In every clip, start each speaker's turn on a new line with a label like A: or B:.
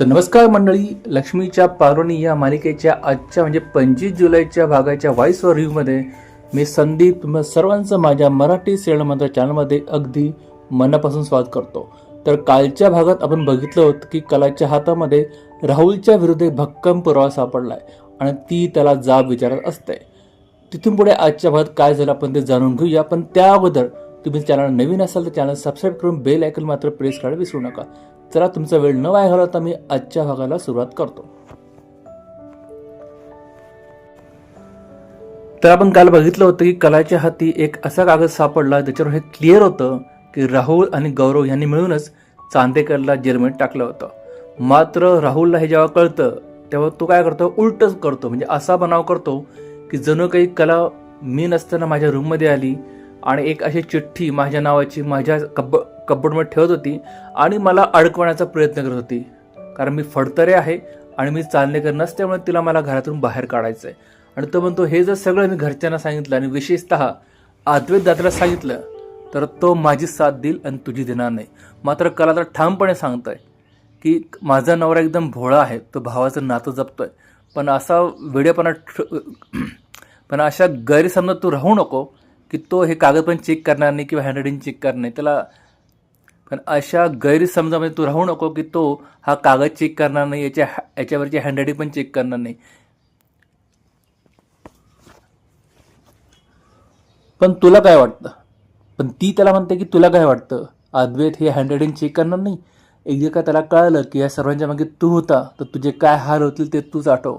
A: तर नमस्कार मंडळी लक्ष्मीच्या पारोणी या मालिकेच्या आजच्या म्हणजे पंचवीस जुलैच्या भागाच्या व्हॉइस वर रिव्ह्यूमध्ये मी संदीप तुम्हा सर्वांचं माझ्या मराठी सिरियल चॅनलमध्ये अगदी मनापासून स्वागत करतो. तर कालच्या भागात आपण बघितलं होतं की कलाच्या हातामध्ये राहुलच्या विरुद्ध एक भक्कम पुरावा सापडला आहे आणि ती त्याला जाब विचारत असते. तिथून पुढे आजच्या भागात काय झालं आपण ते जाणून घेऊया पण त्या अगोदर तुम्ही चॅनल नवीन असाल तर चॅनल सबस्क्राईब करून बेल ऐकल मात्र प्रेस करायला विसरू नका. चला तुमचा वेळ न वाया घालवता मी आजच्या भागाला सुरुवात करतो. तर आपण काल बघितलं होतं की कलाच्या हाती एक असा कागद सापडला ज्याच्यावर हे क्लिअर होतं की राहुल आणि गौरव यांनी मिळूनच चांदेकरला जेलमध्ये टाकलं होतं. मात्र राहुलला हे जेव्हा कळतं तेव्हा तो काय करतो? उलटच करतो. म्हणजे असा बनाव करतो की जणू काही कला मी नसताना माझ्या रूममध्ये आली आणि एक अशी चिठ्ठी माझ्या नावाची माझ्या कब कबडमध्ये ठेवत होती आणि मला अडकवण्याचा प्रयत्न करत होती. कारण मी फडतरे आहे आणि मी चालणेकर नसल्यामुळे तिला मला घरातून बाहेर काढायचं आहे आणि तो म्हणतो हे जर सगळं मी घरच्यांना सांगितलं आणि विशेषतः अद्वैत दात्याला सांगितलं तर तो माझी साथ देईल आणि तुझी देणार नाही. मात्र कला तर ठामपणे सांगतोय की माझा नवरा एकदम भोळा आहे तो भावाचं नातं जपतोय. पण असा वेडेपणा ठ- पण अशा गैरसमजात तू राहू नको. की तो हे कागद पण चेक करणार नाही किंवा हँडरायटिंग चेक करणार नाही. त्याला पण अशा गैरसमजामध्ये तू राहू नको की तो हा कागद चेक करणार नाही याच्या याच्यावरची हँडरायटिंग पण चेक करणार नाही. पण तुला काय वाटतं? पण ती त्याला म्हणते की तुला काय वाटतं? अद्वैत हे हँडरायटिंग चेक करणार नाही? एकदा का त्याला कळलं की या सर्वांच्या मागे तू होता तर तुझे काय हाल होतील ते तूच आठव.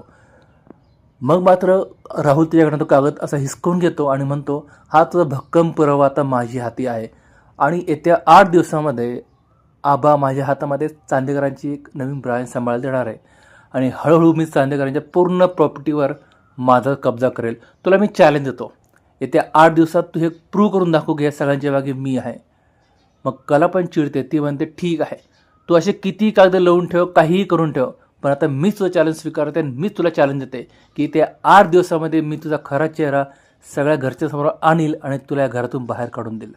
A: मग मात्र राहुल त्याच्याकडनं तो कागद असा हिसकून घेतो आणि म्हणतो हा तुझा भक्कम पुरावा आता माझी हाती आहे. आणि येत्या आठ दिवसामध्ये आबा माझ्या हातामध्ये चांदेकरांची एक नवीन ब्रांच सांभाळायला देणार आहे. आणि हळूहळू मी चांदेकरांच्या पूर्ण प्रॉपर्टीवर माझा कब्जा करेल. तुला मी चॅलेंज देतो. येत्या आठ दिवसात तू हे प्रूव्ह करून दाखव की या सगळ्यांच्या मागे मी आहे. मग कला पण चिडते. ती म्हणते ठीक आहे. तू असे किती कागद लावून ठेव काहीही करून ठेव. पण आता मीच तुझं चॅलेंज स्वीकारते आणि मीच तुला चॅलेंज देते की त्या आठ दिवसामध्ये मी तुझा खरा चेहरा सगळ्या घरच्या समोर आणील आणि तुला या घरातून बाहेर काढून दिलं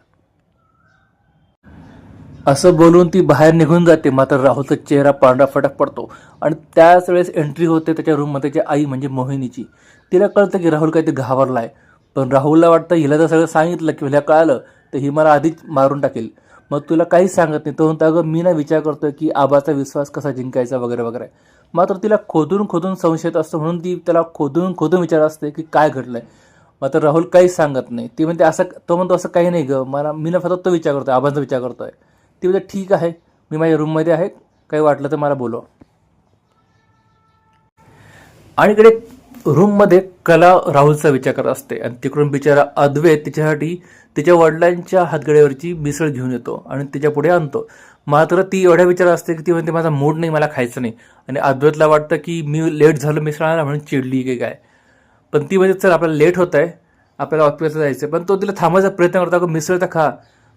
A: असं बोलून ती बाहेर निघून जाते. मात्र राहुलचा चेहरा पांढरा फटक पडतो आणि त्याच वेळेस एंट्री होते त्याच्या रूममध्ये त्याची आई म्हणजे मोहिनीची. तिला कळतं की राहुल काहीतरी घाबरला आहे पण राहुलला वाटतं हिला जर सगळं सांगितलं की हिला कळालं तर ही मला आधीच मारून टाकेल. मग तुला काहीच सांगत नाही. तो म्हणतो अगं मी ना विचार करतोय की आबाचा विश्वास कसा जिंकायचा वगैरे वगैरे. मात्र तिला खोदून खोदून संशयत असतो म्हणून ती त्याला खोदून खोदून विचार असते की काय घडलंय. मात्र राहुल काहीच सांगत नाही. ती म्हणते असं तो म्हणतो असं काही नाही गं. मला मी ना फक्त तो विचार करतोय आबांचा विचार करतोय. ती म्हणते ठीक आहे. मी माझ्या रूममध्ये आहे. काही वाटलं तर मला बोलव. आणि इकडे रूममध्ये कला राहुलचा विचार करत असते. आणि तिकडून बिचारा अद्वैत तिच्यासाठी तिच्या वडिलांच्या हातगड्यावरची मिसळ घेऊन येतो आणि त्याच्या पुढे आणतो. मात्र ती एवढ्या विचार असते की ती म्हणते माझा मूड नाही मला खायचं नाही. आणि अद्वैतला वाटतं की मी लेट झालो मिसळ म्हणून चिडली की काय. पण ती म्हणजे चल आपल्याला लेट होत आहे. आपल्याला ऑफिसला जायचं पण तो तिला थांबायचा प्रयत्न करतो का मिसळ तर खा.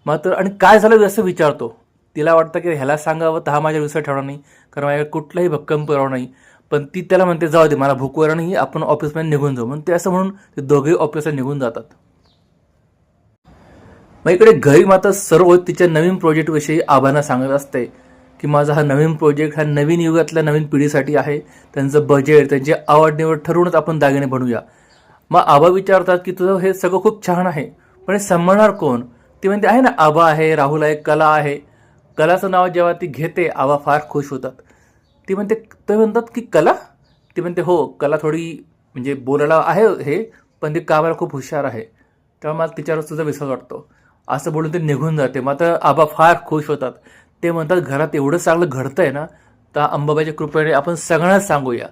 A: मात्र आणि काय झालं? असं विचारतो. तिला वाटतं की ह्याला सांगावं तर हा माझ्या विसर ठेवणार नाही कारण माझ्याकडे कुठलाही भक्कम पुरावा नाही. पण ती त्याला म्हणते जाऊ दे मला भूक नाही आपण ऑफिसमध्ये निघून जाऊ. म्हणून ते असं म्हणून ते दोघेही ऑफिसला निघून जातात. मग इकडे घरी मात्र सर्व तिच्या नवीन प्रोजेक्टविषयी आबांना सांगत असते की माझा हा नवीन प्रोजेक्ट हा नवीन युगातल्या नवीन पिढीसाठी आहे. त्यांचं बजेट त्यांची आवड निवड ठरवूनच आपण दागिने बनवूया. मग आबा विचारतात की तुझं हे सगळं खूप छान आहे पण हे सांभाळणार कोण? ती म्हणते आहे ना आबा आहे राहुल आहे कला आहे. कलाचं नाव जेव्हा ती घेते आबा फार खुश होतात. ती म्हणते ते म्हणतात की कला? ती म्हणते हो कला थोडी म्हणजे बोलायला आहे हे पण ती कामाला खूप हुशार आहे. तेव्हा मला तिच्यावर तुझा विश्वास वाटतो. असं बोलून ते निघून जाते. मात्र आबा फार खुश होतात. ते म्हणतात घरात एवढं चांगलं घडतंय ना तर अंबाबाईच्या कृपेने आपण सगळ्यांना सांगूया.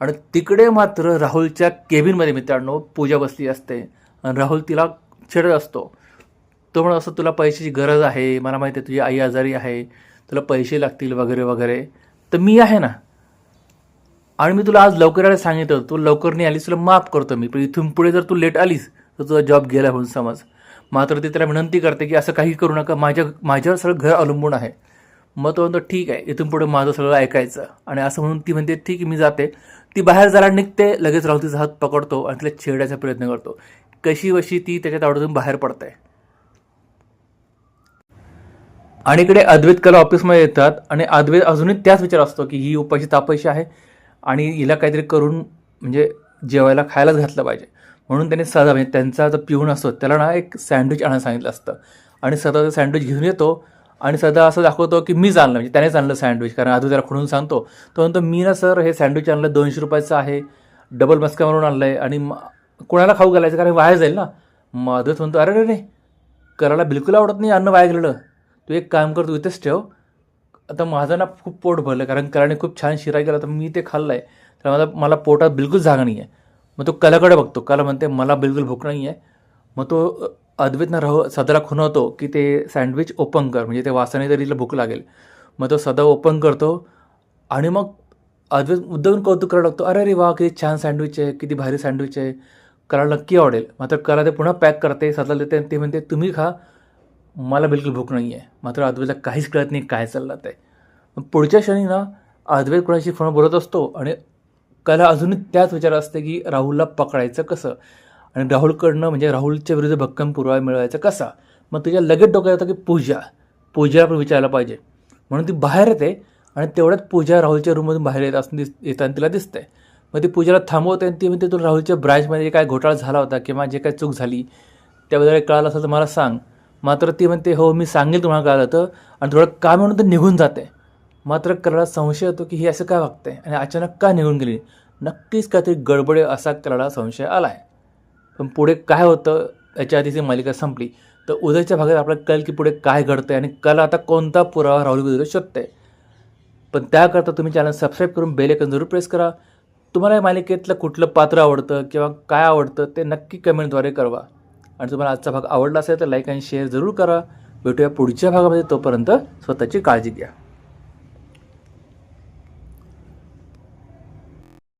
A: आणि तिकडे मात्र राहुलच्या केबिनमध्ये मित्रांनो पूजा बसली असते. आणि राहुल तिला छेडत असतो. तो म्हणत असतो तुला पैशाची गरज आहे मला माहिती आहे तुझी आई आजारी आहे तुला पैसे लागतील वगैरे वगैरे. तर मी आहे ना. आणि मी तुला आज लवकर यायला सांगितलं तू लवकर नाही आलीस तुला माफ करतो मी. पण इथून पुढे जर तू लेट आलीस तर तुझा जॉब गेला म्हणून समज. मात्र ती त्याला विनंती करते की असं काही करू नका माझ्या माझ्यावर सगळं घर अवलंबून आहे. मग तो म्हणतो ठीक आहे इथून पुढे माझं सगळं ऐकायचं. आणि असं म्हणून ती म्हणते ठीक आहे मी जाते. ती बाहेर जायला निघते लगेच राहुल तिचा हात पकडतो आणि तिला छेडायचा प्रयत्न करतो. कशी वशी ती त्याच्या तावडीतून बाहेर पडते. आणि इकडे अद्वैत कला ऑफिसमध्ये येतात आणि अद्वैत अजूनही त्याच विचार असतो की ही उपाशी तापाशी आहे आणि हिला काहीतरी करून म्हणजे जेवायला खायलाच घातलं पाहिजे. म्हणून त्यांनी सदा म्हणजे त्यांचा जो पिऊन असतो त्याला ना एक सँडविच आणायला सांगितलं असतं. आणि सदा सँडविच घेऊन येतो आणि सदा असं दाखवतो की मीच आणलं म्हणजे त्यानेच आणलं सँडविच कारण आधी त्याला खुणून सांगतो. तो म्हणतो मी ना सर हे सँडविच आणलं दोनशे रुपयाचं आहे. डबल मस्का मारून आणलं आहे आणि कोणाला खाऊ घालायचं? कारण वाया जाईल ना. मग म्हणतो अरे रे रे करायला बिलकुल आवडत नाही अन्न वाया गेलेलं. तू एक काम कर तू इथेच ठेव. आता माझं ना खूप पोट भरलं कारण कराने खूप छान शिरा केला तर मी ते खाल्लं आहे तर मला मला पोटात बिलकुल जागा नाही आहे मग तो कलाकडे बघतो. कला म्हणते मला बिलकुल भूक नाही आहे मग तो अद्वैतनं राह सदाला खुनवतो की ते सँडविच ओपन कर. म्हणजे ते वासाने तरी तिला भूक लागेल. मग तो सदा ओपन करतो आणि मग अद्वैत मुद्दाम कौतुक करायला लागतो अरे अरे वा किती छान सँडविच आहे किती भारी सँडविच आहे. कला नक्की आवडेल. मात्र कला ते पुन्हा पॅक करते सदाला देते आणि ते म्हणते तुम्ही खा मला बिलकुल भूक नाही आहे मात्र अद्वैतला काहीच कळत नाही काय चाललं ते. पुढच्या क्षणी ना अद्वैत कोणाशी फोन बोलत असतो आणि कला अजूनही त्याच विचार असते की राहुलला पकडायचं कसं? आणि राहुलकडनं म्हणजे राहुलच्या विरुद्ध भक्कम पुरावा मिळवायचा कसा? मग तुझ्या लगेच डोक्यात येतं की पूजा. पूजाला पण विचारायला पाहिजे. म्हणून ती बाहेर येते आणि तेवढ्यात पूजा राहुलच्या रूममधून बाहेर येत असं दिस येताना तिला दिसते मग ती पूजाला थांबवते आणि ती म्हणते तुला राहुलच्या ब्रांचमध्ये काय घोटाळा झाला होता किंवा जे काय चूक झाली त्याबद्दल कळालं असेल तर मला सांग. मात्र ती म्हणते हो मी सांगेल तुम्हाला कळालं होतं. आणि थोडं काम म्हणून तर निघून जाते. मात्र कलाला संशय होतो की ही असं काय वागते आणि अचानक का निघून गेली? नक्कीच काहीतरी गडबड असा कलाला संशय आला आहे पण पुढे काय होतं? याच्या आधी ती मालिका संपली. तर उद्याच्या भागात आपल्याला कळेल की पुढे काय घडतंय आणि कला आता कोणता पुरावा राहुल गुजरू शकते पण त्याकरता तुम्ही चॅनल सबस्क्राईब करून बेल जरूर प्रेस करा. तुम्हाला या मालिकेतलं कुठलं पात्र आवडतं किंवा काय आवडतं ते नक्की कमेंटद्वारे कळवा. आणि तुम्हाला आजचा भाग आवडला असेल तर लाईक आणि शेअर जरूर करा. भेटूया पुढच्या भागामध्ये तोपर्यंत स्वतःची काळजी घ्या.